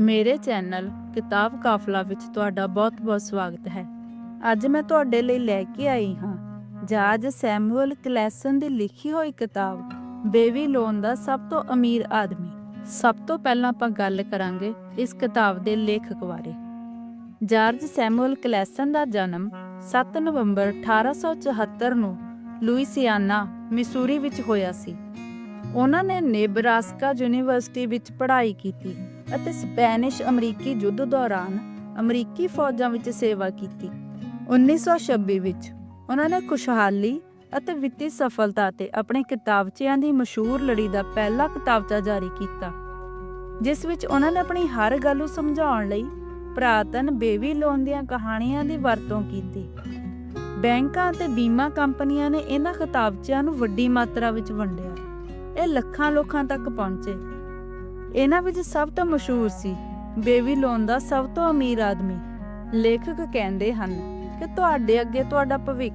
ਮੇਰੇ ਚੈਨਲ ਕਿਤਾਬ ਕਾਫਲਾ ਵਿੱਚ ਤੁਹਾਡਾ ਬਹੁਤ-ਬਹੁਤ ਸਵਾਗਤ ਹੈ। ਅੱਜ ਮੈਂ ਤੁਹਾਡੇ ਲਈ ਲੈ ਕੇ ਆਈ ਹਾਂ। ਜਾਰਜ ਸੈਮੂਅਲ ਕਲੈਸਨ ਦੀ ਲਿਖੀ ਹੋਈ ਕਿਤਾਬ ਬੇਬੀਲੋਨ ਦਾ ਸਭ ਤੋਂ ਅਮੀਰ ਆਦਮੀ। ਸਭ ਤੋਂ ਪਹਿਲਾਂ ਆਪਾਂ ਗੱਲ ਕਰਾਂਗੇ ਇਸ ਕਿਤਾਬ ਦੇ ਲੇਖਕ ਬਾਰੇ। ਜਾਰਜ ਸੈਮੂਅਲ ਕਲੈਸਨ ਦਾ ਜਨਮ 7 ਨਵੰਬਰ 1874 ਨੂੰ ਲੁਈਸਿਆਨਾ ਮਿਸੂਰੀ ਵਿੱਚ ਹੋਇਆ ਸੀ। ਉਹਨਾਂ ਨੇ ਨੇਬਰਾਸਕਾ ਯੂਨੀਵਰਸਿਟੀ ਵਿੱਚ ਪੜ੍ਹਾਈ ਕੀਤੀ। ਅਤੇ ਸਪੈਨਿਸ਼ ਅਮਰੀਕੀ ਯੁੱਧ ਦੌਰਾਨ ਅਮਰੀਕੀ ਫੌਜਾਂ ਵਿੱਚ ਸੇਵਾ ਕੀਤੀ। 1926 ਵਿੱਚ ਉਹਨਾਂ ਨੇ ਖੁਸ਼ਹਾਲੀ ਅਤੇ ਵਿੱਤੀ ਸਫਲਤਾ ਤੇ ਆਪਣੇ ਕਿਤਾਬਚਿਆਂ ਦੀ ਮਸ਼ਹੂਰ ਲੜੀ ਦਾ ਪਹਿਲਾ ਕਿਤਾਬਚਾ ਜਾਰੀ ਕੀਤਾ, ਜਿਸ ਵਿੱਚ ਉਹਨਾਂ ਨੇ ਆਪਣੀ ਹਰ ਗੱਲ ਨੂੰ ਸਮਝਾਉਣ ਲਈ ਪ੍ਰਾਤਨ ਬੇਬੀਲੋਨ ਦੀਆਂ ਕਹਾਣੀਆਂ ਦੀ ਵਰਤੋਂ ਕੀਤੀ। ਬੈਂਕਾਂ ਅਤੇ ਬੀਮਾ ਕੰਪਨੀਆਂ ਨੇ ਇਹਨਾਂ ਕਿਤਾਬਚਿਆਂ ਨੂੰ ਵੱਡੀ ਮਾਤਰਾ ਵਿੱਚ ਵੰਡਿਆ। ਇਹ ਲੱਖਾਂ ਲੋਕਾਂ ਤੱਕ ਪਹੁੰਚੇ। ਇਹਨਾਂ ਵਿੱਚ ਸਭ ਤੋਂ ਮਸ਼ਹੂਰ ਸੀ ਬੇਬੀਲੋਨ ਦਾ ਸਭ ਤੋਂ ਅਮੀਰ ਆਦਮੀ। ਲੇਖਕ ਕਹਿੰਦੇ ਹਨ ਕਿ ਤੁਹਾਡੇ ਅੱਗੇ ਤੁਹਾਡਾ ਭਵਿੱਖ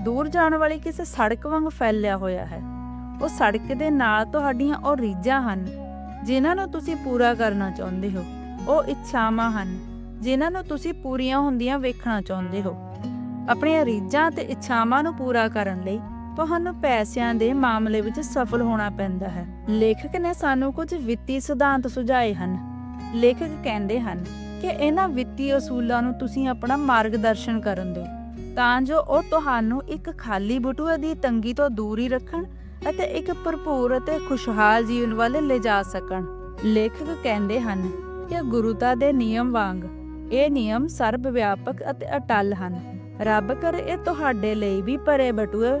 ਦੂਰ ਜਾਣ ਵਾਲੀ ਕਿਸੇ ਸੜਕ ਵਾਂਗ ਫੈਲਿਆ ਹੋਇਆ ਹੈ। ਉਹ ਸੜਕ ਦੇ ਨਾਲ ਤੁਹਾਡੀਆਂ ਉਹ ਰੀਝਾਂ ਹਨ, ਜਿਨ੍ਹਾਂ ਨੂੰ ਤੁਸੀਂ ਪੂਰਾ ਕਰਨਾ ਚਾਹੁੰਦੇ ਹੋ। ਉਹ ਇੱਛਾਵਾਂ ਹਨ, ਜਿਨ੍ਹਾਂ ਨੂੰ ਤੁਸੀਂ ਪੂਰੀਆਂ ਹੁੰਦੀਆਂ ਵੇਖਣਾ ਚਾਹੁੰਦੇ ਹੋ। ਆਪਣੀਆਂ ਰੀਝਾਂ ਤੇ ਇੱਛਾਵਾਂ ਨੂੰ ਪੂਰਾ ਕਰਨ ਲਈ ਤੁਹਾਨੂੰ ਪੈਸਿਆਂ ਦੇ ਮਾਮਲੇ ਵਿੱਚ ਸਫਲ ਹੋਣਾ ਪੈਂਦਾ ਹੈ। ਲੇਖਕ ਨੇ ਸਾਨੂੰ ਕੁਝ ਵਿੱਤੀ ਸਿਧਾਂਤ ਸੁਝਾਏ ਹਨ। ਲੇਖਕ ਕਹਿੰਦੇ ਹਨ ਕਿ ਇਹਨਾਂ ਵਿੱਤੀ ਅਸੂਲਾਂ ਨੂੰ ਤੁਸੀਂ ਆਪਣਾ ਮਾਰਗਦਰਸ਼ਨ ਕਰਨ ਦਿਓ। ਤਾਂ ਜੋ ਉਹ ਤੁਹਾਨੂੰ ਇੱਕ ਖਾਲੀ ਬਟੂਏ ਦੀ ਤੰਗੀ ਤੋਂ ਦੂਰ ਹੀ ਰੱਖਣ ਅਤੇ ਇੱਕ ਭਰਪੂਰ ਅਤੇ ਖੁਸ਼ਹਾਲ ਜੀਵਨ ਵੱਲ ਲਿਜਾ ਸਕਣ। ਲੇਖਕ ਕਹਿੰਦੇ ਹਨ ਕਿ ਗੁਰੂਤਾ ਦੇ ਨਿਯਮ ਵਾਂਗ ਇਹ ਨਿਯਮ ਸਰਬ ਵਿਆਪਕ ਅਤੇ ਅਟਲ ਹਨ। ਰੱਬ ਕਰੇ ਇਹ ਤੁਹਾਡੇ ਲਈ ਵੀ ਭਰੇ ਬਟੂਏ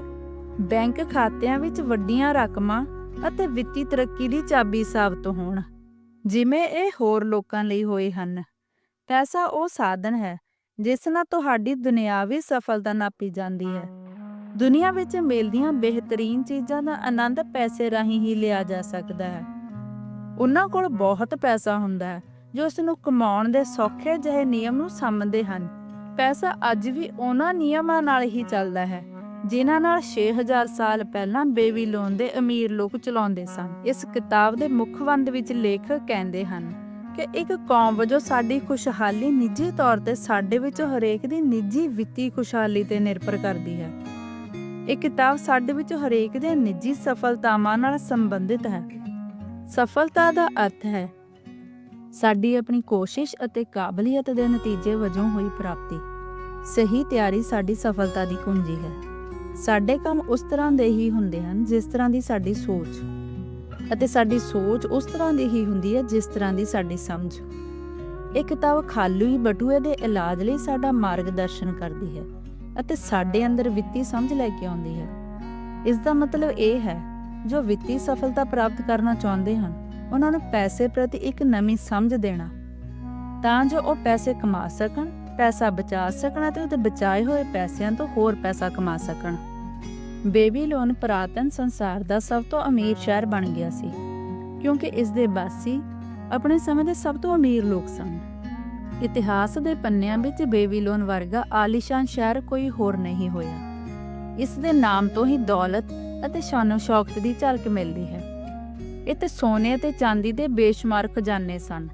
ਬੈਂਕ ਖਾਤਿਆਂ ਵਿੱਚ ਵੱਡੀਆਂ ਰਕਮਾਂ ਅਤੇ ਵਿੱਤੀ ਤਰੱਕੀ ਦੀ ਚਾਬੀ ਸਾਬਤ ਹੋਣ। ਜਿਵੇਂ ਇਹ ਹੋਰ ਲੋਕਾਂ ਲਈ ਹੋਏ ਹਨ। ਪੈਸਾ ਉਹ ਸਾਧਨ ਹੈ, ਜਿਸ ਨਾਲ ਤੁਹਾਡੀ ਦੁਨਿਆਵੀ ਸਫਲਤਾ ਨਾਪੀ ਜਾਂਦੀ ਹੈ। ਦੁਨੀਆ ਵਿੱਚ ਮਿਲਦੀਆਂ ਬਿਹਤਰੀਨ ਚੀਜ਼ਾਂ ਦਾ ਆਨੰਦ ਪੈਸੇ ਰਾਹੀਂ ਹੀ ਲਿਆ ਜਾ ਸਕਦਾ ਹੈ। ਉਹਨਾਂ ਕੋਲ ਬਹੁਤ ਪੈਸਾ ਹੁੰਦਾ ਹੈ, ਜੋ ਇਸ ਨੂੰ ਕਮਾਉਣ ਦੇ ਸੌਖੇ ਜਿਹੇ ਨਿਯਮ ਨੂੰ ਸਮਝਦੇ ਹਨ। ਪੈਸਾ ਅੱਜ ਵੀ ਉਹਨਾਂ ਨਿਯਮਾਂ ਨਾਲ ਹੀ ਚੱਲਦਾ ਹੈ। ਜਿਨ੍ਹਾਂ ਨਾਲ 6000 ਸਾਲ ਪਹਿਲਾਂ ਬੇਬੀਲੋਨ ਦੇ ਅਮੀਰ ਲੋਕ ਚਲਾਉਂਦੇ ਸਨ। ਇਸ ਕਿਤਾਬ ਦੇ ਮੁੱਖ ਵੰਦ ਵਿੱਚ ਲੇਖਕ ਕਹਿੰਦੇ ਹਨ ਕਿ ਇੱਕ ਕੌਮ ਵਜੋਂ ਸਾਡੀ ਖੁਸ਼ਹਾਲੀ ਨਿੱਜੀ ਤੌਰ ਤੇ ਸਾਡੇ ਵਿੱਚੋਂ ਹਰੇਕ ਦੀ ਨਿੱਜੀ ਵਿੱਤੀ ਖੁਸ਼ਹਾਲੀ ਤੇ ਨਿਰਭਰ ਕਰਦੀ ਹੈ। ਇਹ ਕਿਤਾਬ ਸਾਡੇ ਵਿੱਚੋਂ ਹਰੇਕ ਦੇ ਨਿੱਜੀ ਸਫਲਤਾਵਾਂ ਨਾਲ ਸੰਬੰਧਿਤ ਹੈ। ਸਫਲਤਾ ਦਾ ਅਰਥ ਹੈ, ਸਾਡੀ ਆਪਣੀ ਕੋਸ਼ਿਸ਼ ਅਤੇ ਕਾਬਲੀਅਤ ਦੇ ਨਤੀਜੇ ਵਜੋਂ ਹੋਈ ਪ੍ਰਾਪਤੀ। ਸਹੀ ਤਿਆਰੀ ਸਾਡੀ ਸਫਲਤਾ ਦੀ ਕੁੰਜੀ ਹੈ। ਸਾਡੇ ਕੰਮ ਉਸ ਤਰ੍ਹਾਂ ਦੇ ਹੀ ਹੁੰਦੇ ਹਨ ਜਿਸ ਤਰ੍ਹਾਂ ਦੀ ਸਾਡੀ ਸੋਚ। ਅਤੇ ਸਾਡੀ ਸੋਚ ਉਸ ਤਰ੍ਹਾਂ ਦੀ ਹੀ ਹੁੰਦੀ ਹੈ ਜਿਸ ਤਰ੍ਹਾਂ ਦੀ ਸਾਡੀ ਸਮਝ। ਇਹ ਕਿਤਾਬ ਖਾਲੀ ਬਟੂਏ ਦੇ ਇਲਾਜ ਲਈ ਸਾਡਾ ਮਾਰਗਦਰਸ਼ਨ ਕਰਦੀ ਹੈ ਅਤੇ ਸਾਡੇ ਅੰਦਰ ਵਿੱਤੀ ਸਮਝ ਲੈ ਕੇ ਆਉਂਦੀ ਹੈ। ਇਸ ਦਾ ਮਤਲਬ ਇਹ ਹੈ, ਜੋ ਵਿੱਤੀ ਸਫਲਤਾ ਪ੍ਰਾਪਤ ਕਰਨਾ ਚਾਹੁੰਦੇ ਹਨ, ਉਹਨਾਂ ਨੂੰ ਪੈਸੇ ਪ੍ਰਤੀ ਇੱਕ ਨਵੀਂ ਸਮਝ ਦੇਣਾ। ਤਾਂ ਜੋ ਉਹ ਪੈਸੇ ਕਮਾ ਸਕਣ ਪੈਸਾ ਬਚਾ ਸਕਣ ਅਤੇ ਉਹਦੇ ਬਚਾਏ ਹੋਏ ਪੈਸਿਆਂ ਤੋਂ ਹੋਰ ਪੈਸਾ ਕਮਾ ਸਕਣ। ਬੇਬੀਲੋਨ ਪ੍ਰਾਤਨ ਸੰਸਾਰ ਦਾ ਸਭ ਤੋਂ ਅਮੀਰ ਸ਼ਹਿਰ ਬਣ ਗਿਆ ਸੀ, ਕਿਉਂਕਿ ਇਸ ਦੇ ਵਾਸੀ ਆਪਣੇ ਸਮੇਂ ਦੇ ਸਭ ਤੋਂ ਅਮੀਰ ਲੋਕ ਸਨ। ਇਤਿਹਾਸ ਦੇ ਪੰਨਿਆਂ ਵਿੱਚ ਬੇਬੀਲੋਨ ਵਰਗਾ ਆਲੀਸ਼ਾਨ ਸ਼ਹਿਰ ਕੋਈ ਹੋਰ ਨਹੀਂ ਹੋਇਆ। ਇਸ ਦੇ ਨਾਮ ਤੋਂ ਹੀ ਦੌਲਤ ਅਤੇ ਸ਼ਾਨੋ ਸ਼ੌਕਤ ਦੀ ਝਲਕ ਮਿਲਦੀ ਹੈ। ਇੱਥੇ ਸੋਨੇ ਅਤੇ ਚਾਂਦੀ ਦੇ ਬੇਸ਼ੁਮਾਰ ਖਜ਼ਾਨੇ ਸਨ।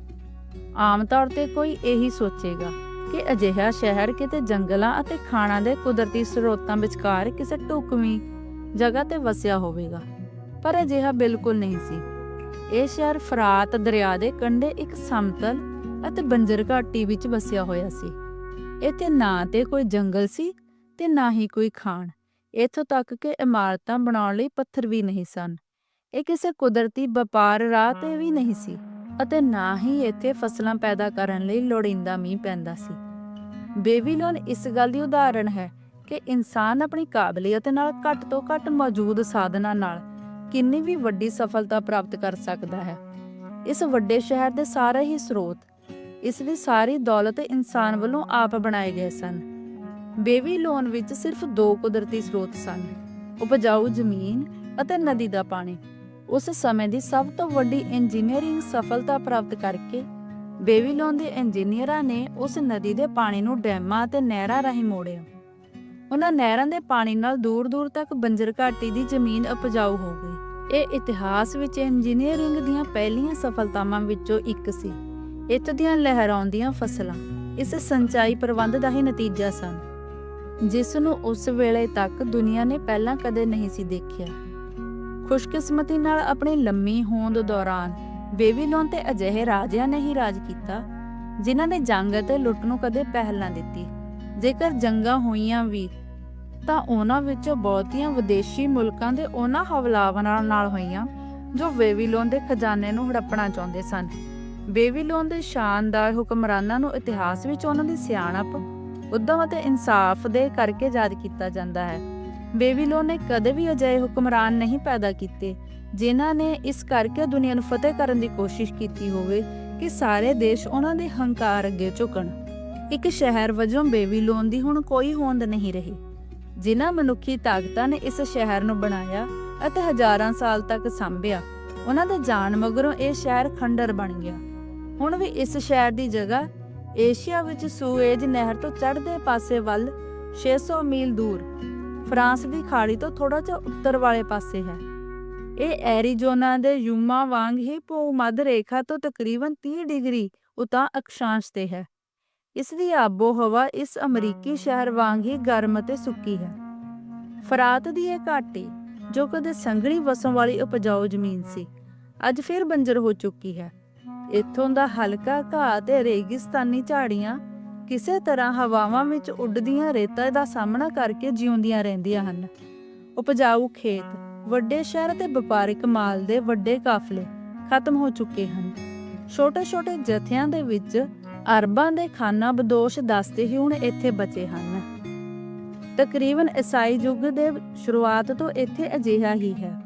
ਆਮ ਤੌਰ ਤੇ ਕੋਈ ਇਹੀ ਸੋਚੇਗਾ। ਕਿ ਅਜਿਹਾ ਸ਼ਹਿਰ ਕਿਤੇ ਜੰਗਲਾਂ ਅਤੇ ਖਾਣਾ ਦੇ ਕੁਦਰਤੀ ਸਰੋਤਾਂ ਵਿਚਕਾਰ ਕਿਸੇ ਢੁਕਵੀਂ ਜਗ੍ਹਾ ਤੇ ਵਸਿਆ ਹੋਵੇਗਾ। ਪਰ ਅਜਿਹਾ ਬਿਲਕੁਲ ਨਹੀਂ ਸੀ। ਇਹ ਸ਼ਹਿਰ ਫਰਾਤ ਦਰਿਆ ਦੇ ਕੰਢੇ ਇੱਕ ਸਮਤਲ ਅਤੇ ਬੰਜਰ ਘਾਟੀ ਵਿੱਚ ਵਸਿਆ ਹੋਇਆ ਸੀ। ਇੱਥੇ ਨਾ ਤੇ ਕੋਈ ਜੰਗਲ ਸੀ ਤੇ ਨਾ ਹੀ ਕੋਈ ਖਾਣ। ਇੱਥੋਂ ਤੱਕ ਕਿ ਇਮਾਰਤਾਂ ਬਣਾਉਣ ਲਈ ਪੱਥਰ ਵੀ ਨਹੀਂ ਸਨ। ਇਹ ਕਿਸੇ ਕੁਦਰਤੀ ਵਪਾਰ ਰਾਹ ਤੇ ਵੀ ਨਹੀਂ ਸੀ ਅਤੇ ਨਾ ਹੀ ਇੱਥੇ ਫਸਲਾਂ ਪੈਦਾ ਕਰਨ ਲਈ ਲੋੜੀਂਦਾ ਮੀਂਹ ਪੈਂਦਾ ਸੀ। ਬੇਬੀਲੋਨ ਇਸ ਗੱਲ ਦੀ ਉਦਾਹਰਣ ਹੈ ਕਿ ਇਨਸਾਨ ਆਪਣੀ ਕਾਬਲੀਅਤ ਨਾਲ ਘੱਟ ਤੋਂ ਘੱਟ ਮੌਜੂਦ ਸਾਧਨਾਂ ਨਾਲ ਕਿੰਨੀ ਵੀ ਵੱਡੀ ਸਫਲਤਾ ਪ੍ਰਾਪਤ ਕਰ ਸਕਦਾ ਹੈ। ਇਸ ਵੱਡੇ ਸ਼ਹਿਰ ਦੇ ਸਾਰੇ ਹੀ ਸਰੋਤ ਇਸ ਦੀ ਸਾਰੀ ਦੌਲਤ ਇਨਸਾਨ ਵੱਲੋਂ ਆਪ ਬਣਾਏ ਗਏ ਸਨ। ਬੇਬੀਲੋਨ ਵਿੱਚ ਸਿਰਫ ਦੋ ਕੁਦਰਤੀ ਸਰੋਤ ਸਨ, ਉਪਜਾਊ ਜ਼ਮੀਨ ਅਤੇ ਨਦੀ ਦਾ ਪਾਣੀ। ਉਸ ਸਮੇਂ ਦੀ ਸਭ ਤੋਂ ਵੱਡੀ ਇੰਜੀਨੀਅਰਿੰਗ ਸਫਲਤਾ ਪ੍ਰਾਪਤ ਕਰਕੇ ਬੇਬੀਲੋਨ ਦੇ ਇੰਜੀਨੀਅਰਾਂ ਨੇ ਉਸ ਨਦੀ ਦੇ ਪਾਣੀ ਨੂੰ ਡੈਮਾਂ ਅਤੇ ਨਹਿਰਾਂ ਰਾਹੀਂ ਮੋੜਿਆ। ਉਹਨਾਂ ਨਹਿਰਾਂ ਦੇ ਪਾਣੀ ਨਾਲ ਦੂਰ-ਦੂਰ ਤੱਕ ਬੰਜਰ ਘਾਟੀ ਦੀ ਜ਼ਮੀਨ ਉਪਜਾਊ ਹੋ ਗਈ। ਇਹ ਇਤਿਹਾਸ ਵਿੱਚ ਇੰਜੀਨੀਅਰਿੰਗ ਦੀਆਂ ਪਹਿਲੀਆਂ ਸਫਲਤਾਵਾਂ ਵਿੱਚੋਂ ਇੱਕ ਸੀ। ਇੱਥ ਦੀਆਂ ਲਹਿਰਾਉਂਦੀਆਂ ਫਸਲਾਂ, ਇਸ ਸਿੰਚਾਈ ਪ੍ਰਬੰਧ ਦਾ ਹੀ ਨਤੀਜਾ ਸਨ, ਜਿਸ ਨੂੰ ਉਸ ਵੇਲੇ ਤੱਕ ਦੁਨੀਆ ਨੇ ਪਹਿਲਾਂ ਕਦੇ ਨਹੀਂ ਸੀ ਦੇਖਿਆ। ਖੁਸ਼ਕਿਸਮਤੀ ਨਾਲ ਆਪਣੀ ਲੰਮੀ ਹੋਂਦ ਦੌਰਾਨ ਬੇਬੀਲੋਨ ਤੇ ਅਜਿਹੇ ਰਾਜਿਆਂ ਨੇ ਹੀ ਰਾਜ ਕੀਤਾ, ਜਿਨ੍ਹਾਂ ਨੇ ਜੰਗ ਅਤੇ ਲੁੱਟ ਨੂੰ ਕਦੇ ਪਹਿਲ ਨਾ ਦਿੱਤੀ। ਜੇਕਰ ਜੰਗਾਂ ਹੋਈਆਂ ਵੀ, ਤਾਂ ਉਹਨਾਂ ਵਿੱਚੋਂ ਬਹੁਤੀਆਂ ਵਿਦੇਸ਼ੀ ਮੁਲਕਾਂ ਦੇ ਉਹਨਾਂ ਹਮਲਾਵਰਾਂ ਨਾਲ ਹੋਈਆਂ, ਜੋ ਬੇਬੀਲੋਨ ਦੇ ਖਜ਼ਾਨੇ ਨੂੰ ਹੜੱਪਣਾ ਚਾਹੁੰਦੇ ਸਨ। ਬੇਬੀਲੋਨ ਦੇ ਸ਼ਾਨਦਾਰ ਹੁਕਮਰਾਨਾਂ ਨੂੰ ਇਤਿਹਾਸ ਵਿੱਚ ਉਹਨਾਂ ਦੀ ਸਿਆਣਪ, ਉਦਮ ਅਤੇ ਇਨਸਾਫ ਦੇ ਕਰਕੇ ਯਾਦ ਕੀਤਾ ਜਾਂਦਾ ਹੈ। ਬੇਬੀਲੋਨ ਨੇ ਕਦੇ ਵੀ ਅਜਿਹੇ ਹੁਕਮਰਾਨ ਨਹੀਂ ਪੈਦਾ ਕੀਤੇ ਜਿਨ੍ਹਾਂ ਨੇ ਇਸ ਕਰਕੇ ਦੁਨੀਆ ਨੂੰ ਫਤਿਹ ਕਰਨ ਦੀ ਕੋਸ਼ਿਸ਼ ਕੀਤੀ ਹੋਵੇ ਕਿ ਸਾਰੇ ਦੇਸ਼ ਉਹਨਾਂ ਦੇ ਹੰਕਾਰ ਅੱਗੇ ਝੁਕਣ। ਇੱਕ ਸ਼ਹਿਰ ਵਜੋਂ ਬੇਬੀਲੋਨ ਦੀ ਹੁਣ ਕੋਈ ਹੋਂਦ ਨਹੀਂ ਰਹੀ। ਜਿਨ੍ਹਾਂ ਮਨੁੱਖੀ ਤਾਕਤਾਂ ਨੇ ਇਸ ਸ਼ਹਿਰ ਨੂੰ ਬਣਾਇਆ ਅਤੇ ਹਜ਼ਾਰਾਂ ਸਾਲ ਤੱਕ ਸੰਭਿਆ, ਉਹਨਾਂ ਦੇ ਜਾਣ ਮਗਰੋਂ ਇਹ ਸ਼ਹਿਰ ਖੰਡਰ ਬਣ ਗਿਆ। ਹੁਣ ਵੀ ਇਸ ਸ਼ਹਿਰ ਦੀ ਜਗ੍ਹਾ ਏਸ਼ੀਆ ਵਿੱਚ ਸੂਏਜ ਨਹਿਰ ਤੋਂ ਚੜ੍ਹਦੇ ਪਾਸੇ ਵੱਲ 600 ਮੀਲ ਦੂਰ। ਫਰਾਂਸ ਦੀ ਖਾੜੀ ਤੋਂ ਥੋੜਾ ਜਿਹਾ ਉੱਤਰ ਵਾਲੇ ਪਾਸੇ ਹੈ। ਇਹ ਐਰੀਜ਼ੋਨਾ ਦੇ ਯੂਮਾ ਵਾਂਗ ਹੀ ਭੂ-ਮੱਧ ਰੇਖਾ ਤੋਂ ਤਕਰੀਬਨ 30 ਡਿਗਰੀ ਉਤਾਂ ਅਕਸ਼ਾਂਸ਼ ਤੇ ਹੈ। ਇਸ ਦੀ ਆਬੋ ਹਵਾ ਇਸ ਅਮਰੀਕੀ ਸ਼ਹਿਰ ਵਾਂਗ ਹੀ ਗਰਮ ਅਤੇ ਸੁੱਕੀ ਹੈ। ਫਰਾਤ ਦੀ ਇਹ ਘਾਟੀ, ਜੋ ਕਦੇ ਸੰਘਣੀ ਵਸੋਂ ਵਾਲੀ ਉਪਜਾਊ ਜ਼ਮੀਨ ਸੀ, ਅੱਜ ਫਿਰ ਬੰਜਰ ਹੋ ਚੁੱਕੀ ਹੈ। ਇੱਥੋਂ ਦਾ ਹਲਕਾ ਘਾਹ ਤੇ ਰੇਗਿਸਤਾਨੀ ਝਾੜੀਆਂ ਕਿਸੇ ਤਰ੍ਹਾਂ ਹਵਾਵਾਂ ਵਿੱਚ ਉੱਡਦੀਆਂ ਰੇਤਾਂ ਦਾ ਸਾਹਮਣਾ ਕਰਕੇ ਜਿਉਂਦੀਆਂ ਰਹਿੰਦੀਆਂ ਹਨ। ਉਪਜਾਊ ਖੇਤ ਵੱਡੇ ਸ਼ਹਿਰ ਤੇ ਵਪਾਰਿਕ ਮਾਲ ਦੇ ਵੱਡੇ ਕਾਫਲੇ ਖਤਮ ਹੋ ਚੁੱਕੇ ਹਨ। ਛੋਟੇ-ਛੋਟੇ ਜਥਿਆਂ ਦੇ ਵਿੱਚ ਅਰਬਾਂ ਦੇ ਖਾਨਾ ਬਦੋਸ਼ ਦਸਤੇ ਹੀ ਹੁਣ ਇੱਥੇ ਬਚੇ ਹਨ। ਤਕਰੀਬਨ ਈਸਾਈ ਯੁੱਗ ਦੇ ਸ਼ੁਰੂਆਤ ਤੋਂ ਇੱਥੇ ਅਜਿਹਾ ਹੀ ਹੈ।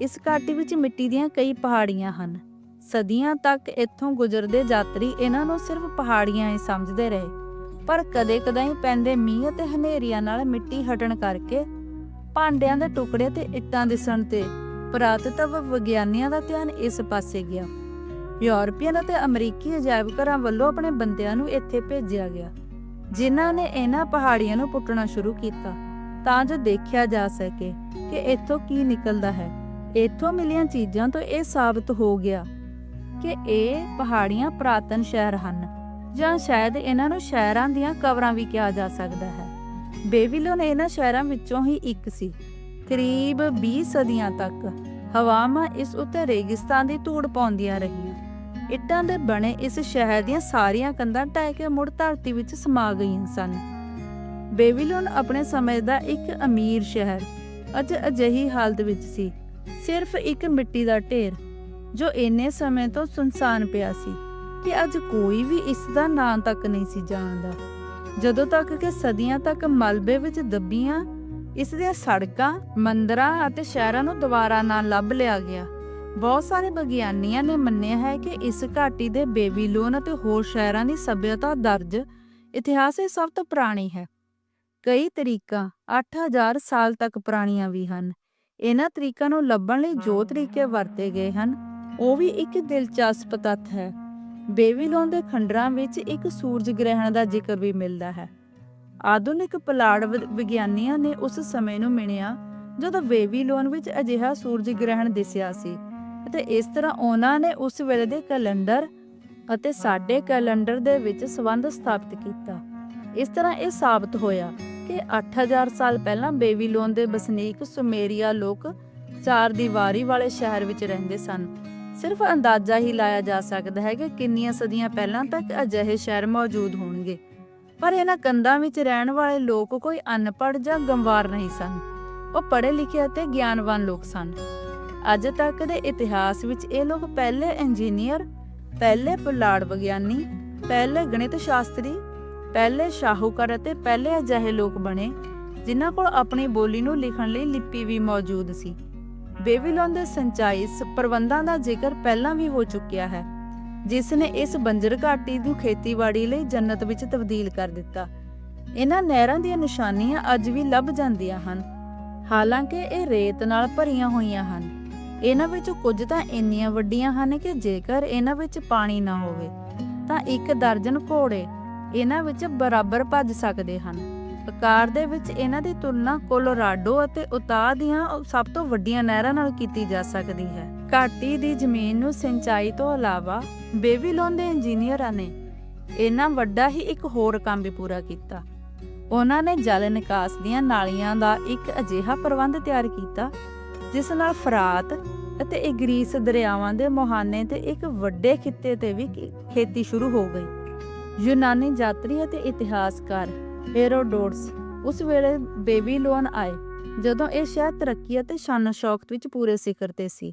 ਇਸ ਘਾਟੀ ਵਿੱਚ ਮਿੱਟੀ ਦੀਆਂ ਕਈ ਪਹਾੜੀਆਂ ਹਨ। ਸਦੀਆਂ ਤੱਕ ਇੱਥੋਂ ਗੁਜ਼ਰਦੇ ਯਾਤਰੀ ਇਹਨਾਂ ਨੂੰ ਸਿਰਫ ਪਹਾੜੀਆਂ ਹੀ ਸਮਝਦੇ ਰਹੇ। ਪਰ ਕਦੇ-ਕਦਾਈ ਪੈਂਦੇ ਮੀਂਹ ਅਤੇ ਹਨੇਰੀਆਂ ਨਾਲ ਮਿੱਟੀ ਹਟਣ ਕਰਕੇ ਭਾਂਡਿਆਂ ਦੇ ਟੁਕੜੇ ਤੇ ਇੱਟਾਂ ਦਿਸਣ ਤੇ ਪੁਰਾਤਤਵ ਵਿਗਿਆਨੀਆਂ ਦਾ ਧਿਆਨ ਇਸ ਪਾਸੇ ਗਿਆ। ਯੂਰਪੀਅਨ ਅਤੇ ਅਮਰੀਕੀ ਅਜਾਇਬ ਘਰਾਂ ਵੱਲੋਂ ਆਪਣੇ ਬੰਦਿਆਂ ਨੂੰ ਇੱਥੇ ਭੇਜਿਆ ਗਿਆ। ਜਿਨ੍ਹਾਂ ਨੇ ਇਹਨਾਂ ਪਹਾੜੀਆਂ ਨੂੰ ਪੁੱਟਣਾ ਸ਼ੁਰੂ ਕੀਤਾ, ਤਾਂ ਜੋ ਦੇਖਿਆ ਜਾ ਸਕੇ ਕਿ ਇੱਥੋਂ ਕੀ ਨਿਕਲਦਾ ਹੈ। ਇੱਥੋਂ ਮਿਲੀਆਂ ਚੀਜ਼ਾਂ ਤੋਂ ਇਹ ਸਾਬਤ ਹੋ ਗਿਆ ਕਿ ਇਹ ਪਹਾੜੀਆਂ ਪ੍ਰਾਤਨ ਸ਼ਹਿਰ ਹਨ, ਜਾਂ ਸ਼ਾਇਦ ਇਹਨਾਂ ਨੂੰ ਸ਼ਹਿਰਾਂ ਦੀਆਂ ਕਬਰਾਂ ਵੀ ਕਿਹਾ ਜਾ ਸਕਦਾ ਹੈ। ਬੇਬੀਲੋਨ ਇਹਨਾਂ ਸ਼ਹਿਰਾਂ ਵਿੱਚੋਂ ਹੀ ਇੱਕ ਸੀ। ਕਰੀਬ 20 ਸਦੀਆਂ ਤੱਕ ਹਵਾਵਾਂ ਇਸ ਉੱਤੇ ਰੇਗਿਸਤਾਨ ਦੀ ਧੂੜ ਪਾਉਂਦੀਆਂ ਰਹੀਆਂ। ਇੱਟਾਂ ਦੇ ਬਣੇ ਇਸ ਸ਼ਹਿਰ ਦੀਆਂ ਸਾਰੀਆਂ ਕੰਧਾਂ ਢਹਿ ਕੇ ਮੁੜ ਧਰਤੀ ਵਿੱਚ ਸਮਾ ਗਈਆਂ ਸਨ। ਬੇਬੀਲੋਨ ਆਪਣੇ ਸਮੇਂ ਦਾ ਇੱਕ ਅਮੀਰ ਸ਼ਹਿਰ, ਅੱਜ ਅਜਿਹੀ ਹਾਲਤ ਵਿੱਚ ਸੀ। ਸਿਰਫ ਇੱਕ ਮਿੱਟੀ ਦਾ ਢੇਰ, ਜੋ ਇੰਨੇ ਸਮੇਂ ਤੋਂ ਸੁਨਸਾਨ ਪਿਆ ਸੀ ਕਿ ਅੱਜ ਕੋਈ ਵੀ ਇਸ ਦਾ ਨਾਂ ਤੱਕ ਨਹੀਂ ਸੀ ਜਾਣਦਾ। ਜਦੋਂ ਤੱਕ ਕਿ ਸਦੀਆਂ ਤੱਕ ਮਲਬੇ ਵਿੱਚ ਦੱਬੀਆਂ, ਇਸ ਦੀਆਂ ਸੜਕਾਂ, ਮੰਦਰਾਂ ਅਤੇ ਸ਼ਹਿਰਾਂ ਨੂੰ ਦੁਬਾਰਾ ਨਾ ਲੱਭ ਲਿਆ ਗਿਆ। ਬਹੁਤ ਸਾਰੇ ਵਿਗਿਆਨੀਆਂ ਨੇ ਮੰਨਿਆ ਹੈ ਕਿ ਇਸ ਘਾਟੀ ਦੇ ਬੇਬੀਲੋਨ ਅਤੇ ਹੋਰ ਸ਼ਹਿਰਾਂ ਦੀ ਸਭਿਅਤਾ ਦਰਜ ਇਤਿਹਾਸ ਵਿੱਚ ਸਭ ਤੋਂ ਪੁਰਾਣੀ ਹੈ। ਕਈ ਤਰੀਕਾਂ 8000 ਸਾਲ ਤੱਕ ਪੁਰਾਣੀਆਂ ਵੀ ਹਨ। ਇਹਨਾਂ ਤਰੀਕਾਂ ਨੂੰ ਲੱਭਣ ਲਈ ਜੋ ਤਰੀਕੇ ਵਰਤੇ ਗਏ ਹਨ, ਉਹ ਵੀ ਇੱਕ ਦਿਲਚਸਪ ਤੱਥ ਹੈ। ਬੇਬੀਲੋਨ ਦੇ ਖੰਡਰਾਂ ਵਿੱਚ ਇੱਕ ਸੂਰਜ ਗ੍ਰਹਿਣ ਦਾ ਜ਼ਿਕਰ ਵੀ ਮਿਲਦਾ ਹੈ। ਆਧੁਨਿਕ ਪੁਲਾੜ ਵਿਗਿਆਨੀਆਂ ਨੇ ਉਸ ਸਮੇਂ ਨੂੰ ਮਿਣਿਆ ਜਦੋਂ ਬੇਬੀਲੋਨ ਵਿੱਚ ਅਜਿਹਾ ਸੂਰਜ ਗ੍ਰਹਿਣ ਦਿਸਿਆ ਸੀ ਅਤੇ ਇਸ ਤਰ੍ਹਾਂ ਉਹਨਾਂ ਨੇ ਉਸ ਵੇਲੇ ਦੇ ਕੈਲੰਡਰ ਅਤੇ ਸਾਡੇ ਕੈਲੰਡਰ ਦੇ ਵਿੱਚ ਸੰਬੰਧ ਸਥਾਪਿਤ ਕੀਤਾ। ਇਸ ਤਰ੍ਹਾਂ ਇਹ ਸਾਬਤ ਹੋਇਆ ਕਿ 8000 ਸਾਲ ਪਹਿਲਾਂ ਬੇਬੀਲੋਨ ਦੇ ਵਸਨੀਕ ਸੁਮੇਰੀਆ ਲੋਕ ਚਾਰ ਦੀਵਾਰੀ ਵਾਲੇ ਸ਼ਹਿਰ ਵਿੱਚ ਰਹਿੰਦੇ ਸਨ ਸਿਰਫ ਅੰਦਾਜ਼ਾ ਹੀ ਲਾਇਆ ਜਾ ਸਕਦਾ ਹੈ ਕਿ ਕਿੰਨੀਆਂ ਸਦੀਆਂ ਪਹਿਲਾਂ ਤੱਕ ਅਜਿਹੇ ਸ਼ਹਿਰ ਮੌਜੂਦ ਹੋਣਗੇ। ਪਰ ਇਹਨਾਂ ਕੰਧਾਂ ਵਿੱਚ ਰਹਿਣ ਵਾਲੇ ਲੋਕ ਕੋਈ ਅਨਪੜ੍ਹ ਜਾਂ ਗੰਵਾਰ ਨਹੀਂ ਸਨ। ਉਹ ਪੜ੍ਹੇ ਲਿਖੇ ਅਤੇ ਗਿਆਨਵਾਨ ਲੋਕ ਸਨ। ਅੱਜ ਤੱਕ ਦੇ ਇਤਿਹਾਸ ਵਿੱਚ ਇਹ ਲੋਕ ਪਹਿਲੇ ਇੰਜੀਨੀਅਰ, ਪਹਿਲੇ ਪੁਲਾੜ ਵਿਗਿਆਨੀ, ਪਹਿਲੇ ਗਣਿਤ ਸ਼ਾਸਤਰੀ, ਪਹਿਲੇ ਸ਼ਾਹੂਕਾਰ ਅਤੇ ਪਹਿਲੇ ਅਜਿਹੇ ਲੋਕ ਬਣੇ, ਜਿਨ੍ਹਾਂ ਕੋਲ ਆਪਣੀ ਬੋਲੀ ਨੂੰ ਲਿਖਣ ਲਈ ਲਿਪੀ ਵੀ ਮੌਜੂਦ ਸੀ। ਬੇਬੀਲੋਨ ਦੇ ਸਿੰਚਾਈ ਪ੍ਰਬੰਧਾਂ ਦਾ ਜ਼ਿਕਰ ਪਹਿਲਾਂ ਵੀ ਹੋ ਚੁੱਕਿਆ ਹੈ, ਜਿਸ ਨੇ ਇਸ ਬੰਜਰ ਘਾਟੀ ਨੂੰ ਖੇਤੀਬਾੜੀ ਲਈ ਜੰਨਤ ਵਿੱਚ ਤਬਦੀਲ ਕਰ ਦਿੱਤਾ। ਇਹਨਾਂ ਨਹਿਰਾਂ ਦੀਆਂ ਨਿਸ਼ਾਨੀਆਂ ਅੱਜ ਵੀ ਲੱਭ ਜਾਂਦੀਆਂ ਹਨ। ਹਾਲਾਂਕਿ ਇਹ ਰੇਤ ਨਾਲ ਭਰੀਆਂ ਹੋਈਆਂ ਹਨ। ਇਹਨਾਂ ਵਿੱਚ ਕੁਝ ਤਾਂ ਇੰਨੀਆਂ ਵੱਡੀਆਂ ਹਨ ਕਿ ਜੇਕਰ ਇਹਨਾਂ ਵਿੱਚ ਪਾਣੀ ਨਾ ਹੋਵੇ, ਤਾਂ ਇੱਕ ਦਰਜਨ ਘੋੜੇ ਇਹਨਾਂ ਵਿੱਚ ਬਰਾਬਰ ਭੱਜ ਸਕਦੇ ਹਨ। ਆਕਾਰ ਦੇ ਵਿੱਚ ਇਹਨਾਂ ਦੀ ਤੁਲਨਾ ਕੋਲੋਰਾਡੋ ਅਤੇ ਉਤਾਹ ਦੀਆਂ ਸਭ ਤੋਂ ਵੱਡੀਆਂ ਨਹਿਰਾਂ ਨਾਲ ਕੀਤੀ ਜਾ ਸਕਦੀ ਹੈ। ਘਾਟੀ ਦੀ ਜ਼ਮੀਨ ਨੂੰ ਸਿੰਚਾਈ ਤੋਂ ਇਲਾਵਾ ਬੇਬੀਲੋਨ ਦੇ ਇੰਜੀਨੀਅਰਾਂ ਨੇ ਇਹਨਾਂ ਵੱਡਾ ਹੀ ਇੱਕ ਹੋਰ ਕੰਮ ਵੀ ਪੂਰਾ ਕੀਤਾ। ਉਹਨਾਂ ਨੇ ਜਲ ਨਿਕਾਸ ਦੀਆਂ ਨਾਲੀਆਂ ਦਾ ਇੱਕ ਅਜਿਹਾ ਪ੍ਰਬੰਧ ਤਿਆਰ ਕੀਤਾ, ਜਿਸ ਨਾਲ ਫਰਾਤ ਅਤੇ ਇਗਰੀਸ ਦਰਿਆਵਾਂ ਦੇ ਮੁਹਾਨੇ ਤੇ ਇੱਕ ਵੱਡੇ ਖਿੱਤੇ ਤੇ ਵੀ ਖੇਤੀ ਸ਼ੁਰੂ ਹੋ ਗਈ। ਯੂਨਾਨੀ ਯਾਤਰੀ ਅਤੇ ਇਤਿਹਾਸਕਾਰ ਹੈਰੋਡੋਟਸ ਉਸ ਵੇਲੇ ਬੇਬੀਲੋਨ ਆਏ, ਜਦੋਂ ਇਹ ਸ਼ਹਿਰ ਤਰੱਕੀ ਅਤੇ ਸ਼ਾਨ ਸ਼ੌਕਤ ਵਿੱਚ ਪੂਰੇ ਸਿਖਰ ਤੇ ਸੀ।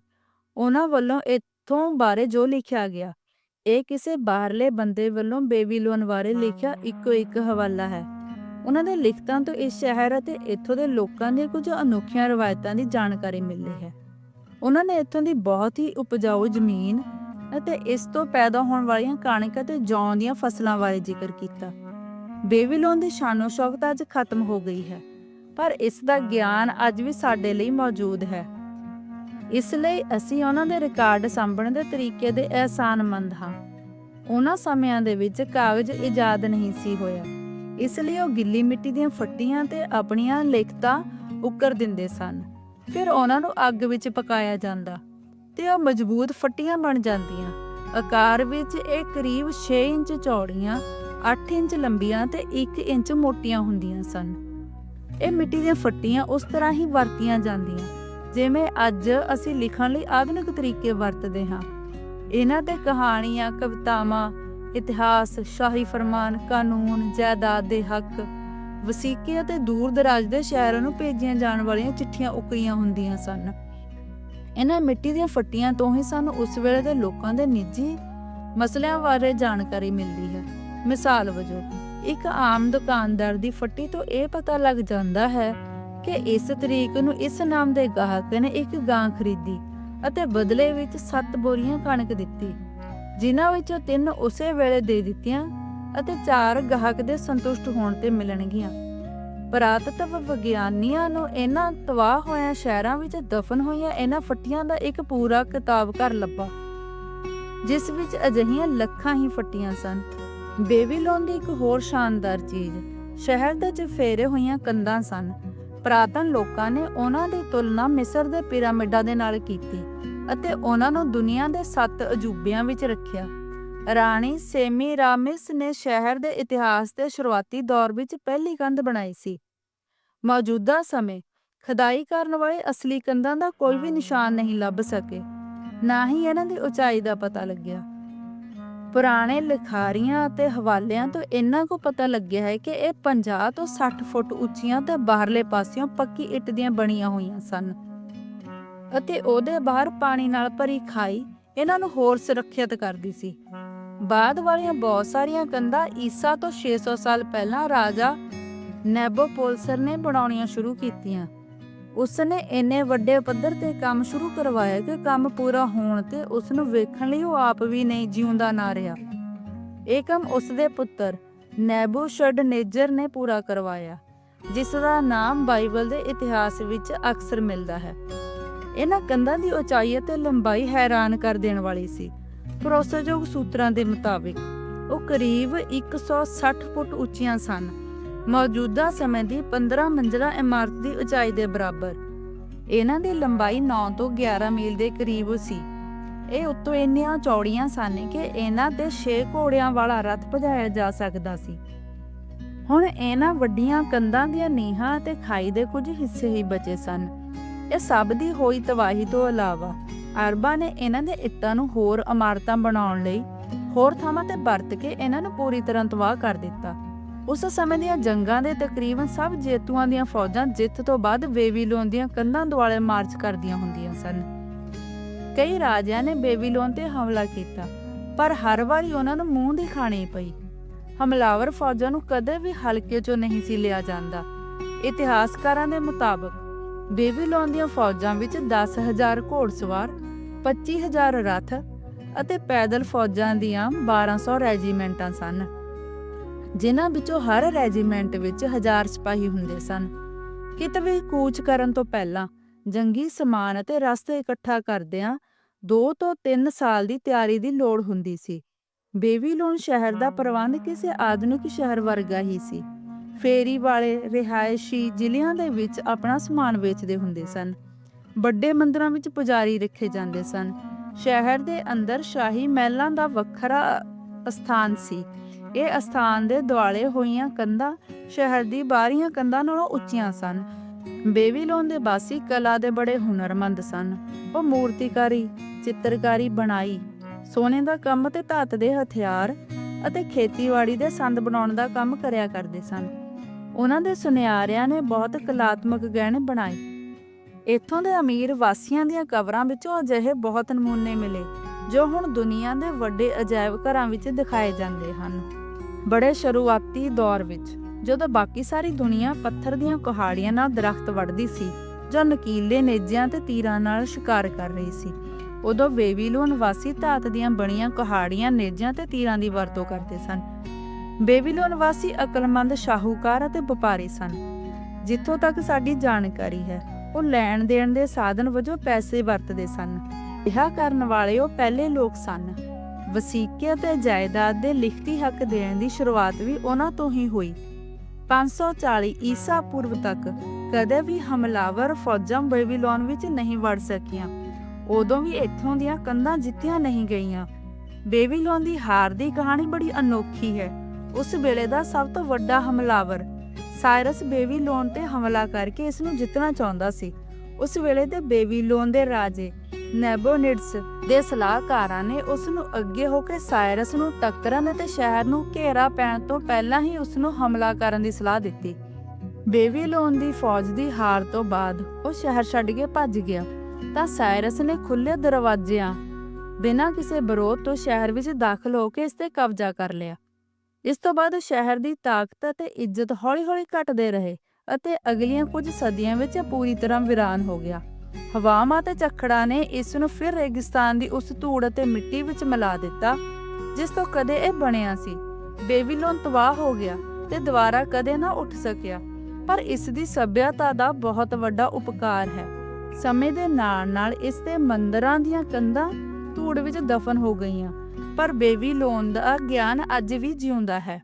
ਉਹਨਾਂ ਵੱਲੋਂ ਇੱਥੋਂ ਬਾਰੇ ਜੋ ਲਿਖਿਆ ਗਿਆ, ਇਹ ਕਿਸੇ ਬਾਹਰਲੇ ਬੰਦੇ ਵੱਲੋਂ ਬੇਬੀਲੋਨ ਬਾਰੇ ਲਿਖਿਆ ਇੱਕੋ ਇੱਕ ਹਵਾਲਾ ਹੈ। ਉਹਨਾਂ ਦੇ ਲਿਖਤਾਂ ਤੋਂ ਇਸ ਸ਼ਹਿਰ ਅਤੇ ਇੱਥੋਂ ਦੇ ਲੋਕਾਂ ਦੀਆਂ ਕੁਝ ਅਨੋਖੀਆਂ ਰਵਾਇਤਾਂ ਦੀ ਜਾਣਕਾਰੀ ਮਿਲਦੀ ਹੈ। ਉਹਨਾਂ ਨੇ ਇੱਥੋਂ ਦੀ ਬਹੁਤ ਹੀ ਉਪਜਾਊ ਜ਼ਮੀਨ ਅਤੇ ਇਸ ਤੋਂ ਪੈਦਾ ਹੋਣ ਵਾਲੀਆਂ ਕਣਕ ਅਤੇ ਜੌਂ ਦੀਆਂ ਫਸਲਾਂ ਬਾਰੇ ਜ਼ਿਕਰ ਕੀਤਾ। ਬੇਬੀਲੋਨ ਦੀ ਸ਼ਾਨੋ ਸ਼ੌਕਤ ਅੱਜ ਖਤਮ ਹੋ ਗਈ ਹੈ, ਪਰ ਇਸ ਦਾ ਗਿਆਨ ਅੱਜ ਵੀ ਸਾਡੇ ਲਈ ਮੌਜੂਦ ਹੈ। ਇਸ ਲਈ ਅਸੀਂ ਉਹਨਾਂ ਦੇ ਰਿਕਾਰਡ ਸਾਂਭਣ ਦੇ ਤਰੀਕੇ ਦੇ ਅਹਿਸਾਨਮੰਦ ਹਾਂ। ਉਹਨਾਂ ਸਮਿਆਂ ਦੇ ਵਿੱਚ ਕਾਗਜ਼ ਇਜਾਦ ਨਹੀਂ ਸੀ ਹੋਇਆ। ਇਸ ਲਈ ਉਹ ਗਿੱਲੀ ਮਿੱਟੀ ਦੀਆਂ ਫੱਟੀਆਂ ਤੇ ਆਪਣੀਆਂ ਲਿਖਤਾਂ ਉੱਕਰ ਦਿੰਦੇ ਸਨ। ਫਿਰ ਉਹਨਾਂ ਨੂੰ ਅੱਗ ਵਿੱਚ ਪਕਾਇਆ ਜਾਂਦਾ ਤੇ ਉਹ ਮਜ਼ਬੂਤ ਫੱਟੀਆਂ ਬਣ ਜਾਂਦੀਆਂ। ਆਕਾਰ ਵਿੱਚ ਇਹ ਕਰੀਬ 6 ਇੰਚ ਚੌੜੀਆਂ 8 ਇੰਚ ਲੰਬੀਆਂ ਤੇ 1 ਇੰਚ ਮੋਟੀਆਂ ਹੁੰਦੀਆਂ ਸਨ। ਇਹ ਮਿੱਟੀ ਦੀਆਂ ਫੱਟੀਆਂ ਉਸ ਤਰ੍ਹਾਂ ਹੀ ਵਰਤੀਆਂ ਜਾਂਦੀਆਂ, ਜਿਵੇਂ ਅੱਜ ਅਸੀਂ ਲਿਖਣ ਲਈ ਆਧੁਨਿਕ ਤਰੀਕੇ ਵਰਤਦੇ ਹਾਂ। ਇਹਨਾਂ ਤੇ ਕਹਾਣੀਆਂ, ਕਵਿਤਾਵਾਂ, ਇਤਿਹਾਸ, ਸ਼ਾਹੀ ਫਰਮਾਨ, ਕਾਨੂੰਨ, ਜਾਇਦਾਦ ਦੇ ਹੱਕ, ਵਸੀਕੇ ਅਤੇ ਦੂਰ ਦਰਾਜ ਦੇ ਸ਼ਹਿਰਾਂ ਨੂੰ ਭੇਜੀਆਂ ਜਾਣ ਵਾਲੀਆਂ ਚਿੱਠੀਆਂ ਉਕਰੀਆਂ ਹੁੰਦੀਆਂ ਸਨ। ਇਹਨਾਂ ਮਿੱਟੀ ਦੀਆਂ ਫੱਟੀਆਂ ਤੋਂ ਹੀ ਸਾਨੂੰ ਉਸ ਵੇਲੇ ਦੇ ਲੋਕਾਂ ਦੇ ਨਿੱਜੀ ਮਸਲਿਆਂ ਬਾਰੇ ਜਾਣਕਾਰੀ ਮਿਲਦੀ ਹੈ। ਮਿਸਾਲ ਵਜੋਂ, ਇੱਕ ਆਮ ਦੁਕਾਨਦਾਰ ਦੀ ਫੱਟੀ ਤੋਂ ਇਹ ਪਤਾ ਲੱਗ ਜਾਂਦਾ ਹੈ ਕਿ ਇਸ ਤਰੀਕ ਨੂੰ ਇਸ ਨਾਮ ਦੇ ਗਾਹਕ ਨੇ ਇੱਕ ਗਾਂ ਖਰੀਦੀ ਅਤੇ ਬਦਲੇ ਵਿੱਚ 7 ਬੋਰੀਆਂ ਕਣਕ ਦਿੱਤੀ, ਜਿਨ੍ਹਾਂ ਵਿੱਚੋਂ ਤਿੰਨ ਉਸੇ ਵੇਲੇ ਦੇ ਦਿੱਤੀਆਂ ਅਤੇ ਚਾਰ ਗਾਹਕ ਦੇ ਸੰਤੁਸ਼ਟ ਹੋਣ ਤੇ ਮਿਲਣਗੀਆਂ। ਪੁਰਾਤਤਵ ਵਿਗਿਆਨੀਆਂ ਨੂੰ ਇਹਨਾਂ ਤਬਾਹ ਹੋਇਆ ਸ਼ਹਿਰਾਂ ਵਿੱਚ ਦਫਨ ਹੋਈਆਂ ਇਹਨਾਂ ਫੱਟੀਆਂ ਦਾ ਇੱਕ ਪੂਰਾ ਕਿਤਾਬ ਘਰ ਲੱਭਾ, ਜਿਸ ਵਿੱਚ ਅਜਿਹੀਆਂ ਲੱਖਾਂ ਹੀ ਫੱਟੀਆਂ ਸਨ। ਬੇਬੀਲੋਨ ਦੀ ਇੱਕ ਹੋਰ ਸ਼ਾਨਦਾਰ ਚੀਜ਼, ਸ਼ਹਿਰ ਦੇ ਚਫੇਰੇ ਹੋਈਆਂ ਕੰਧਾਂ ਸਨ। ਪ੍ਰਾਤਨ ਲੋਕਾਂ ਨੇ ਉਹਨਾਂ ਦੀ ਤੁਲਨਾ ਮਿਸਰ ਦੇ ਪਿਰਾਮਿਡਾਂ ਦੇ ਨਾਲ ਕੀਤੀ ਅਤੇ ਉਹਨਾਂ ਨੂੰ ਦੁਨੀਆ ਦੇ ਸੱਤ ਅਜੂਬਿਆਂ ਵਿੱਚ ਰੱਖਿਆ। ਰਾਣੀ ਸੇਮੀਰਾਮਿਸ ਨੇ ਸ਼ਹਿਰ ਦੇ ਇਤਿਹਾਸ ਦੇ ਸ਼ੁਰੂਆਤੀ ਦੌਰ ਵਿੱਚ ਪਹਿਲੀ ਕੰਧ ਬਣਾਈ ਸੀ। ਮੌਜੂਦਾ ਸਮੇਂ, ਖਦਾਈ ਕਰਨ ਵਾਲੇ ਅਸਲੀ ਕੰਧਾਂ ਦਾ ਕੋਈ ਵੀ ਨਿਸ਼ਾਨ ਨਹੀਂ ਲੱਭ ਸਕੇ। ਨਾ ਹੀ ਇਹਨਾਂ ਦੀ ਉਚਾਈ ਦਾ ਪਤਾ ਲੱਗਿਆ। ਪੁਰਾਣੇ ਲਿਖਾਰੀਆਂ ਅਤੇ ਹਵਾਲਿਆਂ ਤੋਂ ਇਹਨਾਂ ਕੁ ਪਤਾ ਲੱਗਿਆ ਹੈ ਕਿ ਇਹ 50 ਤੋਂ 60 ਫੁੱਟ ਉੱਚੀਆਂ ਤੇ ਬਾਹਰਲੇ ਪਾਸਿਓਂ ਪੱਕੀ ਇੱਟ ਦੀਆਂ ਬਣੀਆਂ ਹੋਈਆਂ ਸਨ। ਅਤੇ ਉਹਦੇ ਬਾਹਰ ਪਾਣੀ ਨਾਲ ਭਰੀ ਖਾਈ ਇਹਨਾਂ ਨੂੰ ਹੋਰ ਸੁਰੱਖਿਅਤ ਕਰਦੀ ਸੀ। ਬਾਅਦ ਵਾਲੀਆਂ ਬਹੁਤ ਸਾਰੀਆਂ ਕੰਧਾਂ ਈਸਾ ਤੋਂ 600 ਸਾਲ ਪਹਿਲਾਂ ਰਾਜਾ ਨੈਬੋਪੋਲਸਰ ਨੇ ਬਣਾਉਣੀਆਂ ਸ਼ੁਰੂ ਕੀਤੀਆਂ। ਉਸ ਨੇ ਇੰਨੇ ਵੱਡੇ ਪੱਧਰ ਤੇ ਕੰਮ ਸ਼ੁਰੂ ਕਰਵਾਇਆ ਕਿ ਕੰਮ ਪੂਰਾ ਹੋਣ ਤੇ ਉਸ ਨੂੰ ਵੇਖਣ ਲਈ ਉਹ ਆਪ ਵੀ ਨਹੀਂ ਜਿਉਂਦਾ ਨਾ ਰਿਹਾ। ਇਹ ਕੰਮ ਉਸ ਦੇ ਪੁੱਤਰ ਨੈਬੂਸ਼ਡਨੇਜਰ ਨੇ ਪੂਰਾ ਕਰਵਾਇਆ, ਜਿਸ ਦਾ ਨਾਮ ਬਾਈਬਲ ਦੇ ਇਤਿਹਾਸ ਵਿੱਚ ਅਕਸਰ ਮਿਲਦਾ ਹੈ। ਇਹਨਾਂ ਕੰਧਾਂ ਦੀ ਉਚਾਈ ਅਤੇ ਲੰਬਾਈ ਹੈਰਾਨ ਕਰ ਦੇਣ ਵਾਲੀ ਸੀ। ਭਰੋਸੇਯੋਗ ਸੂਤਰਾਂ ਦੇ ਮੁਤਾਬਿਕ ਉਹ ਕਰੀਬ 160 ਫੁੱਟ ਉੱਚੀਆਂ ਸਨ ਮੌਜੂਦਾ ਸਮੇਂ ਦੀ 15 ਮੰਜ਼ਲਾ ਇਮਾਰਤ ਦੀ ਉਚਾਈ ਦੇ ਬਰਾਬਰ। ਇਹਨਾਂ ਦੀ ਲੰਬਾਈ 9 ਤੋਂ 11 ਮੀਲ ਦੇ ਕਰੀਬ ਸੀ। ਇਹ ਉੱਤੋਂ ਇੰਨੀਆਂ ਚੌੜੀਆਂ ਸਨ ਕਿ ਇਹਨਾਂ ਤੇ 6 ਘੋੜਿਆਂ ਵਾਲਾ ਰੱਥ ਭਜਾਇਆ ਜਾ ਸਕਦਾ ਸੀ। ਹੁਣ ਇਹਨਾਂ ਵੱਡੀਆਂ ਕੰਧਾਂ ਦੀਆਂ ਨੀਹਾਂ ਤੇ ਖਾਈ ਦੇ ਕੁਝ ਹਿੱਸੇ ਹੀ ਬਚੇ ਸਨ। ਇਹ ਸਭ ਦੀ ਹੋਈ ਤਬਾਹੀ ਤੋਂ ਇਲਾਵਾ ਅਰਬਾਂ ਨੇ ਇਹਨਾਂ ਦੇ ਇੱਟਾਂ ਨੂੰ ਹੋਰ ਇਮਾਰਤਾਂ ਬਣਾਉਣ ਲਈ ਹੋਰ ਥਾਵਾਂ ਤੇ ਵਰਤ ਕੇ ਇਹਨਾਂ ਨੂੰ ਪੂਰੀ ਤਰ੍ਹਾਂ ਤਬਾਹ ਕਰ ਦਿੱਤਾ। ਉਸ ਸਮੇਂ ਦੀਆਂ ਜੰਗਾਂ ਦੇ ਤਕਰੀਬਨ ਸਭ ਜੇਤੂਆਂ ਦੀਆਂ ਫੌਜਾਂ ਜਿੱਤ ਤੋਂ ਬਾਅਦ ਬੇਬੀਲੋਨ ਦੀਆਂ ਕੰਧਾਂ ਦੁਆਲੇ ਮਾਰਚ ਕਰਦੀਆਂ ਹੁੰਦੀਆਂ ਸਨ। ਕਈ ਰਾਜਿਆਂ ਨੇ ਬੇਬੀਲੋਨ ਤੇ ਹਮਲਾ ਕੀਤਾ, ਪਰ ਹਰ ਵਾਰੀ ਉਹਨਾਂ ਨੂੰ ਮੂੰਹ ਦੀ ਖਾਣੀ ਪਈ। ਹਮਲਾਵਰ ਫੌਜਾਂ ਨੂੰ ਕਦੇ ਵੀ ਹਲਕੇ 'ਚੋਂ ਨਹੀਂ ਸੀ ਲਿਆ ਜਾਂਦਾ। ਇਤਿਹਾਸਕਾਰਾਂ ਦੇ ਮੁਤਾਬਕ, ਬੇਬੀਲੋਨ ਦੀਆਂ ਫੌਜਾਂ ਵਿੱਚ 10000 ਘੋੜਸਵਾਰ 25000 ਰੱਥ ਅਤੇ ਪੈਦਲ ਫੌਜਾਂ ਦੀਆਂ 1200 ਰੈਜੀਮੈਂਟਾਂ ਸਨ। ਜਿਨ੍ਹਾਂ ਵਿੱਚੋਂ ਹਰ ਰੈਜੀਮੈਂਟ ਵਿੱਚ ਹਜ਼ਾਰ ਸਿਪਾਹੀ ਹੁੰਦੇ ਸਨ। ਕਿਤੇ ਕੂਚ ਕਰਨ ਤੋਂ ਪਹਿਲਾਂ ਜੰਗੀ ਸਮਾਨ ਅਤੇ ਰਸਤੇ ਇਕੱਠਾ ਕਰਦਿਆਂ 2 ਤੋਂ 3 ਸਾਲ ਦੀ ਤਿਆਰੀ ਦੀ ਲੋੜ ਹੁੰਦੀ ਸੀ। ਬੇਬੀਲੋਨ ਸ਼ਹਿਰ ਦਾ ਪ੍ਰਬੰਧ ਕਿਸੇ ਆਧੁਨਿਕ ਸ਼ਹਿਰ ਵਰਗਾ ਹੀ ਸੀ। ਫੇਰੀ ਵਾਲੇ ਰਿਹਾਇਸ਼ੀ ਜ਼ਿਲ੍ਹਿਆਂ ਦੇ ਵਿੱਚ ਆਪਣਾ ਸਮਾਨ ਵੇਚਦੇ ਹੁੰਦੇ ਸਨ। ਵੱਡੇ ਮੰਦਰਾਂ ਵਿੱਚ ਪੁਜਾਰੀ ਰੱਖੇ ਜਾਂਦੇ ਸਨ। ਸ਼ਹਿਰ ਦੇ ਅੰਦਰ ਸ਼ਾਹੀ ਮਹਿਲਾਂ ਦਾ ਵੱਖਰਾ ਅਸਥਾਨ ਸੀ। ਇਹ ਅਸਥਾਨ ਦੇ ਦੁਆਲੇ ਹੋਈਆਂ ਕੰਧਾਂ ਸ਼ਹਿਰ ਦੀ ਬਾਹਰੀਆਂ ਕੰਧਾਂ ਨਾਲੋਂ ਉੱਚੀਆਂ ਸਨ। ਬੇਬੀਲੋਨ ਦੇ ਵਾਸੀ ਕਲਾ ਦੇ ਬੜੇ ਹੁਨਰਮੰਦ ਸਨ। ਉਹ ਮੂਰਤੀਕਾਰੀ, ਚਿੱਤਰਕਾਰੀ ਬਣਾਈ, ਸੋਨੇ ਦਾ ਕੰਮ ਤੇ ਧਾਤ ਦੇ ਹਥਿਆਰ ਅਤੇ ਖੇਤੀਬਾੜੀ ਦੇ ਸੰਦ ਬਣਾਉਣ ਦਾ ਕੰਮ ਕਰਿਆ ਕਰਦੇ ਸਨ। ਉਹਨਾਂ ਦੇ ਸੁਨਿਆਰਿਆਂ ਨੇ ਬਹੁਤ ਕਲਾਤਮਕ ਗਹਿਣੇ ਬਣਾਏ। ਇੱਥੋਂ ਦੇ ਅਮੀਰ ਵਾਸੀਆਂ ਦੀਆਂ ਕਬਰਾਂ ਵਿੱਚੋਂ ਅਜਿਹੇ ਬਹੁਤ ਨਮੂਨੇ ਮਿਲੇ, ਜੋ ਹੁਣ ਦੁਨੀਆ ਦੇ ਵੱਡੇ ਅਜਾਇਬ ਘਰਾਂ ਵਿੱਚ ਦਿਖਾਏ ਜਾਂਦੇ ਹਨ। ਬੜੇ ਸ਼ੁਰੂਆਤੀ ਦੌਰ ਵਿੱਚ, ਜਦੋਂ ਬਾਕੀ ਸਾਰੀ ਦੁਨੀਆ ਪੱਥਰ ਦੀਆਂ ਕੁਹਾੜੀਆਂ ਨਾਲ ਦਰਖਤ ਵੱਢਦੀ ਸੀ, ਜਾਂ ਨਕੀਲੇ ਨੇਜਿਆਂ ਤੇ ਤੀਰਾਂ ਨਾਲ ਸ਼ਿਕਾਰ ਕਰ ਰਹੀ ਸੀ, ਉਦੋਂ ਬੇਬੀਲੋਨ ਵਾਸੀ ਧਾਤ ਦੀਆਂ ਬਣੀਆਂ ਕੁਹਾੜੀਆਂ ਨੇਜਿਆਂ ਤੇ ਤੀਰਾਂ ਦੀ ਵਰਤੋਂ ਕਰਦੇ ਸਨ। ਬੇਬੀਲੋਨ ਵਾਸੀ ਅਕਲਮੰਦ ਸ਼ਾਹੂਕਾਰ ਅਤੇ ਵਪਾਰੀ ਸਨ। ਜਿੱਥੋਂ ਤੱਕ ਸਾਡੀ ਜਾਣਕਾਰੀ ਹੈ, ਉਹ ਲੈਣ ਦੇਣ ਦੇ ਸਾਧਨ ਵਜੋਂ ਪੈਸੇ ਵਰਤਦੇ ਸਨ। ਇਹ ਕਰਨ ਵਾਲੇ ਉਹ ਪਹਿਲੇ ਲੋਕ ਸਨ। ਵਸੀਕੇ ਅਤੇ ਜਾਇਦਾਦ ਦੇ ਲਿਖਤੀ ਹੱਕ ਦੇਣ ਦੀ ਸ਼ੁਰੂਆਤ ਵੀ ਉਹਨਾਂ ਤੋਂ ਹੀ ਹੋਈ। 540 ਈਸਾ ਪੂਰਵ ਤੱਕ ਕਦੇ ਵੀ ਹਮਲਾਵਰ ਫੌਜਾਂ ਬੇਬੀਲੋਨ ਵਿੱਚ ਨਹੀਂ ਵੜ ਸਕੀਆਂ। ਉਦੋਂ ਵੀ ਇੱਥੋਂ ਦੀਆਂ ਕੰਧਾਂ ਜਿੱਤੀਆਂ ਨਹੀਂ ਗਈਆਂ। ਬੇਬੀਲੋਨ ਦੀ ਹਾਰ ਦੀ ਕਹਾਣੀ ਬੜੀ ਅਨੋਖੀ ਹੈ। ਉਸ ਵੇਲੇ ਦਾ ਸਭ ਤੋਂ ਵੱਡਾ ਹਮਲਾਵਰ ਸਾਇਰਸ ਬੇਬੀਲੋਨ ਤੇ ਹਮਲਾ ਕਰਕੇ ਇਸ ਨੂੰ ਜਿੱਤਣਾ ਚਾਹੁੰਦਾ ਸੀ। ਉਸ ਵੇਲੇ ਦੇ ਬੇਬੀਲੋਨ ਦੇ ਰਾਜੇ ਨੈਬੋਨਿਡਸ ਦੇ ਸਲਾਹਕਾਰਾਂ ਨੇ ਉਸ ਨੂੰ ਅੱਗੇ ਹੋ ਕੇ ਸਾਇਰਸ ਨੂੰ ਟੱਕਰਨ ਅਤੇ ਸ਼ਹਿਰ ਨੂੰ ਘੇਰਾ ਪੈਣ ਤੋਂ ਪਹਿਲਾਂ ਹੀ ਉਸ ਨੂੰ ਹਮਲਾ ਕਰਨ ਦੀ ਸਲਾਹ ਦਿੱਤੀ। ਬੇਬੀਲੋਨ ਦੀ ਫੌਜ ਦੀ ਹਾਰ ਤੋਂ ਬਾਅਦ ਉਹ ਸ਼ਹਿਰ ਛੱਡ ਕੇ ਭੱਜ ਗਿਆ ਤਾਂ ਸਾਇਰਸ ਨੇ ਖੁੱਲੇ ਦਰਵਾਜ਼ਿਆਂ ਬਿਨਾਂ ਕਿਸੇ ਵਿਰੋਧ ਤੋਂ ਸ਼ਹਿਰ ਵਿੱਚ ਦਾਖਲ ਹੋ ਕੇ ਇਸ ਤੇ ਕਬਜ਼ਾ ਕਰ ਲਿਆ। ਇਸ ਤੋਂ ਬਾਅਦ ਸ਼ਹਿਰ ਦੀ ਤਾਕਤ ਅਤੇ ਇੱਜ਼ਤ ਹੌਲੀ-ਹੌਲੀ ਘਟਦੇ ਰਹੇ ਅਤੇ ਅਗਲੀਆਂ ਕੁਝ ਸਦੀਆਂ ਵਿੱਚ ਪੂਰੀ ਤਰ੍ਹਾਂ ਵਿਰਾਨ ਹੋ ਗਿਆ। ਹਵਾਵਾਂ ਤੇ ਝੱਖੜਾਂ ਨੇ ਇਸ ਨੂੰ ਫਿਰ ਰੇਗਿਸਤਾਨ ਦੀ ਉਸ ਧੂੜ ਅਤੇ ਮਿੱਟੀ ਵਿੱਚ ਮਿਲਾ ਦਿੱਤਾ, ਜਿਸ ਤੋਂ ਕਦੇ ਇਹ ਬਣਿਆ ਸੀ। ਬੇਬੀਲੋਨ ਤਬਾਹ ਹੋ ਗਿਆ ਤੇ ਦੁਬਾਰਾ ਕਦੇ ਨਾ ਉੱਠ ਸਕਿਆ, ਪਰ ਇਸ ਦੀ ਸਭਿਅਤਾ ਦਾ ਬਹੁਤ ਵੱਡਾ ਉਪਕਾਰ ਹੈ। ਸਮੇਂ ਦੇ ਨਾਲ-ਨਾਲ ਇਸ ਦੇ ਮੰਦਰਾਂ ਦੀਆਂ ਕੰਧਾਂ ਧੂੜ ਵਿੱਚ ਦਫਨ ਹੋ ਗਈਆਂ, ਪਰ ਬੇਬੀਲੋਨ ਦਾ ਗਿਆਨ ਅੱਜ ਵੀ ਜਿਉਂਦਾ ਹੈ।